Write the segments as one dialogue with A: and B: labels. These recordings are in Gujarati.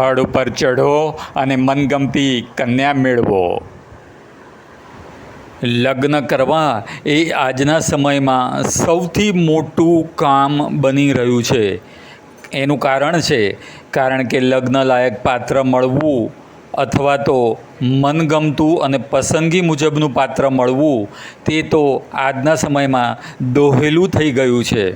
A: થડ ઉપર ચઢો અને મનગમતી કન્યા મેળવો. લગ્ન કરવા એ આજના સમયમાં સૌથી મોટું કામ બની રહ્યું છે. એનું કારણ છે, કારણ કે લગ્ન લાયક પાત્ર મળવું અથવા તો મનગમતું અને પસંદગી મુજબનું પાત્ર મળવું, તે તો આજના સમયમાં દોહેલું થઈ ગયું છે.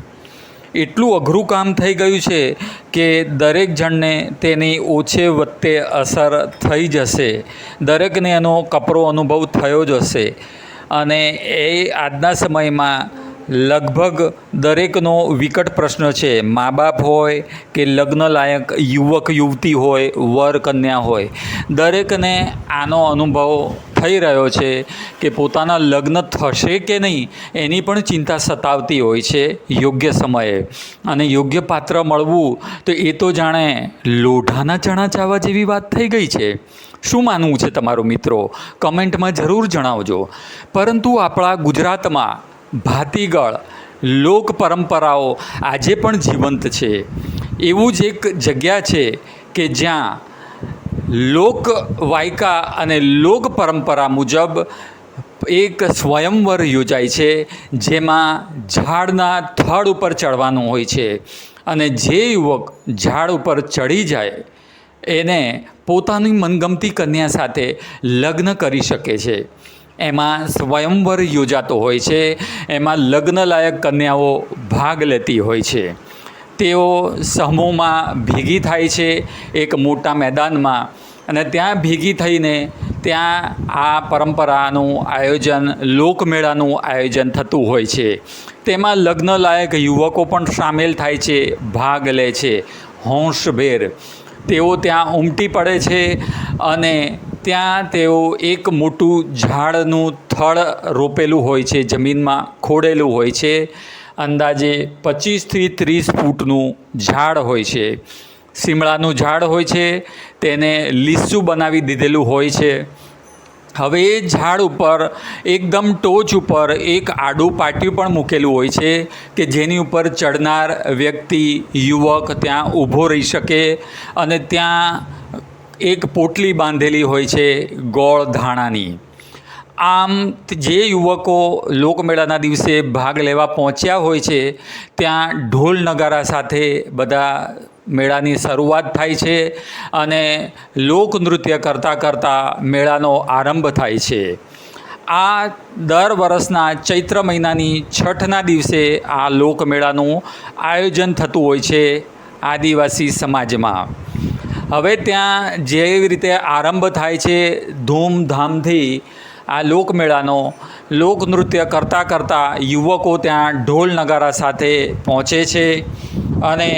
A: એટલું અઘરું કામ થઈ ગયું છે કે દરેક જણને તેની ઓછે વત્તે અસર થઈ જશે. દરેકને એનો કપરો અનુભવ થયો જ હશે. અને એ આજના સમયમાં લગભગ દરેકનો વિકટ પ્રશ્ન છે. મા બાપ હોય કે લગ્નલાયક યુવક યુવતી હોય વર કન્યા હોય, દરેકને આનો અનુભવ થઈ રહ્યો છે કે પોતાના લગ્ન થશે કે નહીં, એની પણ ચિંતા સતાવતી હોય છે યોગ્ય સમયે. અને યોગ્ય પાત્ર મળવું તો એ તો જાણે લોઢાના ચણા ચાવવા જેવી વાત થઈ ગઈ છે. શું માનવું છે તમારું મિત્રો? કમેન્ટમાં જરૂર જણાવજો. પરંતુ આપણા ગુજરાતમાં ભાતીગળ, લોક પરંપરાઓ આજે પણ જીવંત છે. એવું જ એક જગ્યા છે કે જ્યાં લોક વાયકા અને લોક પરંપરા મુજબ એક સ્વયંવર યોજાય છે, જેમાં ઝાડના થડ ઉપર ચડવાનું હોય છે. અને જે યુવક ઝાડ ઉપર ચડી જાય, એને પોતાની મનગમતી કન્યા સાથે લગ્ન કરી શકે છે. એમાં સ્વયંવર યોજાતો હોય છે, એમાં લગ્નલાયક કન્યાઓ ભાગ લેતી હોય છે. તેઓ સમૂહમાં ભેગી થાય છે એક મોટા મેદાનમાં અને ત્યાં ભેગી થઈને ત્યાં આ પરંપરાનું આયોજન, લોકમેળાનું આયોજન થતું હોય છે. તેમાં લગ્નલાયક યુવકો પણ સામેલ થાય છે, ભાગ લે છે, હોંશભેર. તેઓ ત્યાં ઉમટી પડે છે અને ત્યાં તેઓ એક મોટું ઝાડનું થળ રોપેલું હોય છે, જમીનમાં ખોડેલું હોય છે. અંદાજે પચીસથી ત્રીસ ફૂટનું ઝાડ હોય છે. શિમળાનું ઝાડ હોય છે, તેને લીસું બનાવી દીધેલું હોય છે. હવે એ ઝાડ ઉપર એકદમ ટોચ ઉપર એક આડું પાટિયું પણ મૂકેલું હોય છે કે જેની ઉપર ચડનાર વ્યક્તિ, યુવક ત્યાં ઊભો રહી શકે અને ત્યાં એક પોટલી બાંધેલી હોય છે ગોળ ધાણાની. આમ જે યુવકો લોકમેળાના દિવસે ભાગ લેવા પહોંચ્યા હોય છે, ત્યાં ઢોલ નગારા સાથે બધા મેળાની શરૂઆત થાય છે અને લોકનૃત્ય કરતાં કરતાં મેળાનો આરંભ થાય છે. આ દર વર્ષના ચૈત્ર મહિનાની છઠના દિવસે આ લોકમેળાનું આયોજન થતું હોય છે આદિવાસી સમાજમાં. હવે ત્યાં જેવી રીતે આરંભ થાય છે, ધૂમધામથી આ લોકમેળાનો લોકનૃત્ય કરતાં કરતાં યુવકો ત્યાં ઢોલ નગારા સાથે પહોંચે છે અને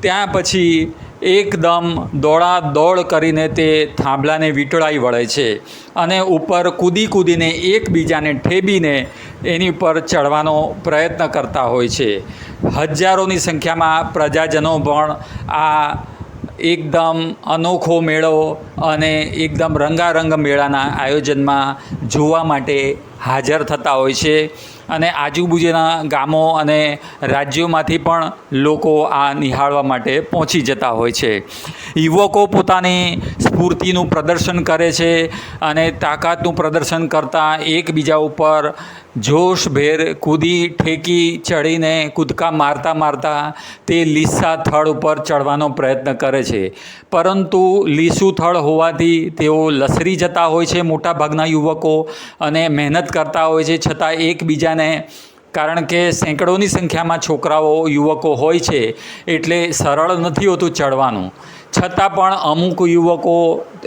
A: ત્યાં પછી એકદમ દોડા દોડ કરીને તે થાંભલાને વીંટળાઈ વળે છે અને ઉપર કૂદી કૂદીને એકબીજાને ઠેબીને એની ઉપર ચડવાનો પ્રયત્ન કરતા હોય છે. હજારોની સંખ્યામાં પ્રજાજનો પણ આ એકદમ અનોખો મેળો અને એકદમ રંગારંગ મેળાના આયોજનમાં જોવા માટે હાજર થતા હોય છે. અને આજુબાજુના ગામો અને રાજ્યોમાંથી પણ લોકો આ નિહાળવા માટે પહોંચી જતા હોય છે. યુવકો પોતાની સ્ફૂર્તિનું પ્રદર્શન કરે છે અને તાકાતનું પ્રદર્શન કરતાં એકબીજા ઉપર જોશભેર કૂદી ઠેકી ચડીને કૂદકા મારતા મારતા તે લીસા થડ ઉપર ચડવાનો પ્રયત્ન કરે છે. પરંતુ લીસું થડ હોવાથી તેઓ લસરી જતા હોય છે મોટાભાગના યુવકો અને મહેનત કરતા હોય છે. છતાં એકબીજાને કારણ કે સેંકડોની સંખ્યામાં છોકરાઓ, યુવકો હોય છે, એટલે સરળ નથી હોતું ચડવાનું. છતાં પણ અમુક યુવકો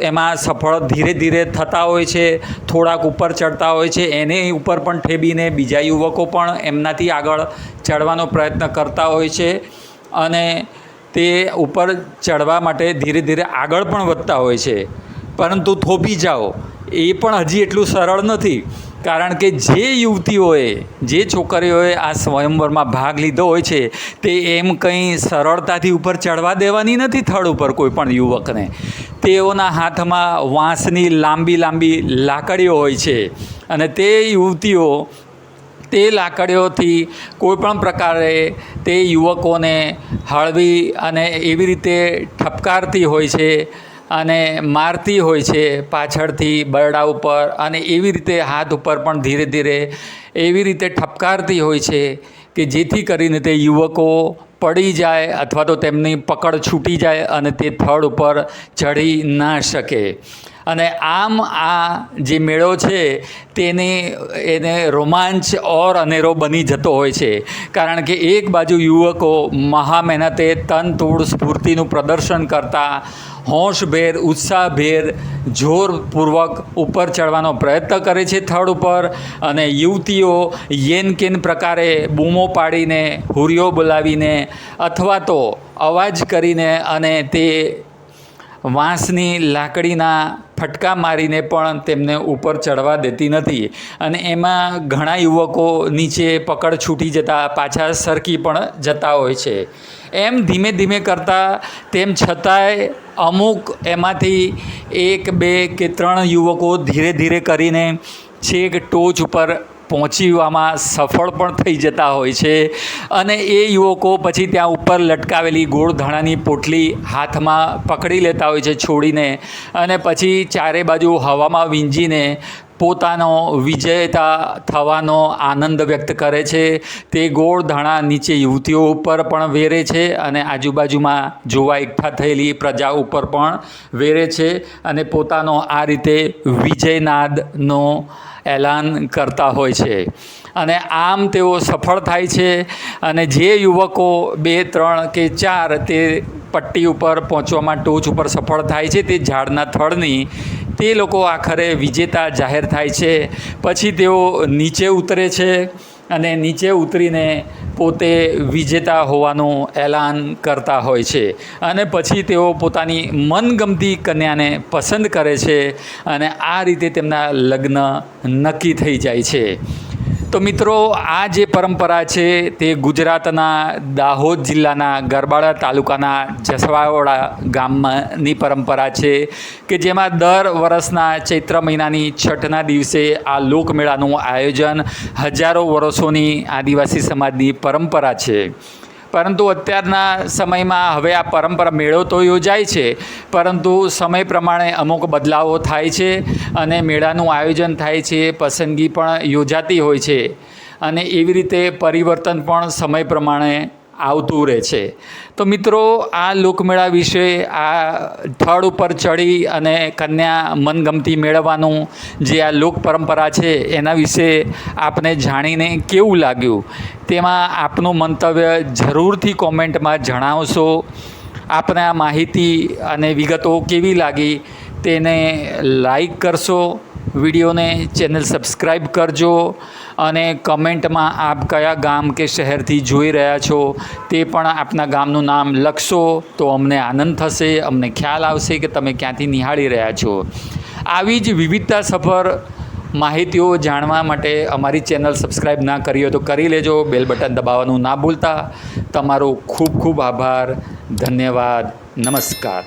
A: એમાં સફળ ધીરે ધીરે થતા હોય છે, થોડાક ઉપર ચડતા હોય છે, એને ઉપર પણ ઠેબીને બીજા યુવકો પણ એમનાથી આગળ ચડવાનો પ્રયત્ન કરતા હોય છે અને તે ઉપર ચડવા માટે ધીરે ધીરે આગળ પણ વધતા હોય છે. પરંતુ થોભી જાઓ, એ પણ હજી એટલું સરળ નથી. કારણ કે જે યુવતીઓએ, જે છોકરીઓએ આ સ્વયંવરમાં ભાગ લીધો હોય છે, તે એમ કંઈ સરળતાથી ઉપર ચડવા દેવાની નથી થડ ઉપર કોઈ પણ યુવકને. તેઓના હાથમાં વાંસની લાંબી લાંબી લાકડીઓ હોય છે અને તે યુવતીઓ, તે લાકડીઓથી કોઈપણ પ્રકારે તે યુવકોને હળવી અને એવી રીતે ઠપકારતી હોય છે અને મારતી હોય છે પાછળથી બરડા ઉપર અને એવી રીતે હાથ ઉપર પણ ધીરે ધીરે એવી રીતે ઠપકારતી હોય છે કે જેથી કરીને તે યુવકો પડી જાય અથવા તો તેમની પકડ છૂટી જાય અને તે થડ ઉપર ચઢી ના શકે. અને આમ આ જે મેળો છે તેને, એને રોમાંચ ઓર અનેરો બની જતો હોય છે. કારણ કે એક બાજુ યુવકો મહા મહેનતે તન, તોડ, સ્ફૂર્તિનું પ્રદર્શન કરતા હોશભેર ઉત્સાહભેર જોરપૂર્વક ઉપર ચડવાનો પ્રયત્ન કરે છે થડ ઉપર અને યુવતીઓ યેન કેન પ્રકારે બૂમો પાડીને, હુરિયો બોલાવીને અથવા તો અવાજ કરીને અને તે વાંસની લાકડીના ફટકા મારીને પણ તેમને ઉપર ચડવા દેતી નથી. અને એમાં ઘણા યુવકો નીચે પકડ છૂટી જતા પાછા સરકી પણ જતા હોય છે. એમ ધીમે ધીમે કરતાં, તેમ છતાંય અમુક એમાંથી એક, બે કે ત્રણ યુવકો ધીરે ધીરે કરીને છેક ટોચ ઉપર પહોંચીવામાં સફળ પણ થઈ જતા હોય છે. અને એ યુવકો પછી ત્યાં ઉપર લટકાવેલી ગોળ ધાણાની પોટલી હાથમાં પકડી લેતા હોય છે છોડીને અને પછી ચારે બાજુ હવામાં વીંજીને પોતાનો વિજેતા થવાનો આનંદ વ્યક્ત કરે છે. તે ગોળ ધાણા નીચે યુવતીઓ ઉપર પણ વેરે છે અને આજુબાજુમાં જોવા એકઠા થયેલી પ્રજા ઉપર પણ વેરે છે અને પોતાનો આ રીતે વિજયનાદનો એલાન કરતા હોય છે. અને આમ તેઓ સફળ થાય છે અને જે યુવકો બે, ત્રણ કે ચાર તે પટ્ટી ઉપર પહોંચવામાં ટોચ ઉપર સફળ થાય છે તે ઝાડના થડની તે લોકો આખરે વિજેતા જાહેર થાય છે. પછી તેઓ નીચે ઉતરે છે અને નીચે ઉતરીને પોતે વિજેતા હોવાનું એલાન કરતા હોય છે. અને પછી તેઓ પોતાની મનગમતી કન્યાને પસંદ કરે છે અને આ રીતે તેમના લગ્ન નક્કી થઈ જાય છે. તો મિત્રો, આ જે પરંપરા છે તે ગુજરાતના દાહોદ જિલ્લાના ગરબાડા તાલુકાના જસવાવાડા ગામની પરંપરા છે કે જેમાં દર વર્ષના ચૈત્ર મહિનાની છઠના દિવસે આ લોકમેળાનું આયોજન હજારો વર્ષોની આદિવાસી સમાજની પરંપરા છે. પરંતુ અત્યારના સમયમાં હવે આ પરંપરા મેળો તો યોજાય છે, પરંતુ સમય પ્રમાણે અમુક બદલાવો થાય છે અને મેળાનું આયોજન થાય છે, પસંદગી પણ યોજાતી હોય છે. અને એવી રીતે પરિવર્તન પણ સમય પ્રમાણે આવતું રહે છે. તો મિત્રો, આ લોકમેળા વિશે, આ થડ ઉપર ચડી અને કન્યા મનગમતી મેળવવાનું જે આ લોક પરંપરા છે, એના વિશે આપને જાણીને કેવું લાગ્યું? તેમાં આપનું મંતવ્ય જરૂરથી કોમેન્ટમાં જણાવશો. આપને આ માહિતી અને વિગતો કેવી લાગી, તેને લાઈક કરશો. વિડીયોને ચેનલ સબસ્ક્રાઈબ કરજો અને કમેન્ટમાં આપ કયા ગામ કે શહેરથી જોઈ રહ્યા છો તે પણ આપના ગામનું નામ લખશો તો અમને આનંદ થશે, અમને ખ્યાલ આવશે કે તમે ક્યાંથી નિહાળી રહ્યા છો. આવી જ વિવિધતા સફર માહિતીઓ જાણવા માટે અમારી ચેનલ સબસ્ક્રાઈબ ના કરી હોય તો કરી લેજો, બેલ બટન દબાવવાનું ના ભૂલતા. તમારો ખૂબ ખૂબ આભાર. ધન્યવાદ. નમસ્કાર.